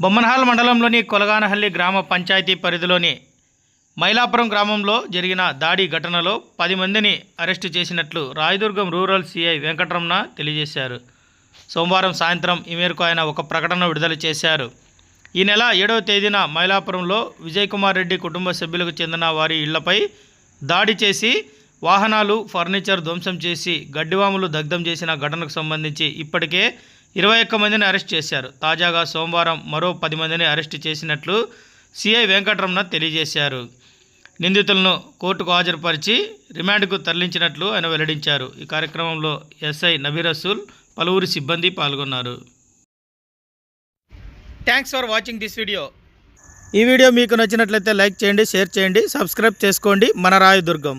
బొమ్మనహాల్ మండలంలోని కొలగానహల్లి గ్రామ పంచాయతీ పరిధిలోని మైలాపురం గ్రామంలో జరిగిన దాడి ఘటనలో పది మందిని అరెస్టు చేసినట్లు రాయదుర్గం రూరల్ సిఐ వెంకటరమణ తెలియజేశారు. సోమవారం సాయంత్రం ఈ మేరకు ఆయన ఒక ప్రకటన విడుదల చేశారు. ఈ నెల ఏడవ తేదీన మైలాపురంలో విజయ్ కుమార్ రెడ్డి కుటుంబ సభ్యులకు చెందిన వారి ఇళ్ళపై దాడి చేసి వాహనాలు ఫర్నిచర్ ధ్వంసం చేసి గడ్డివాములు దగ్ధం చేసిన ఘటనకు సంబంధించి ఇప్పటికే ఇరవై ఒక్క మందిని అరెస్ట్ చేశారు. తాజాగా సోమవారం మరో పది మందిని అరెస్ట్ చేసినట్లు సిఐ వెంకటరమణ తెలియజేశారు. నిందితులను కోర్టుకు హాజరుపరిచి రిమాండ్కు తరలించినట్లు ఆయన వెల్లడించారు. ఈ కార్యక్రమంలో ఎస్ఐ నబీ రసూల్ పలువురు సిబ్బంది పాల్గొన్నారు. Thanks for watching this video ఈ వీడియో మీకు నచ్చినట్లయితే లైక్ చేయండి షేర్ చేయండి సబ్స్క్రైబ్ చేసుకోండి. మన రాయదుర్గం.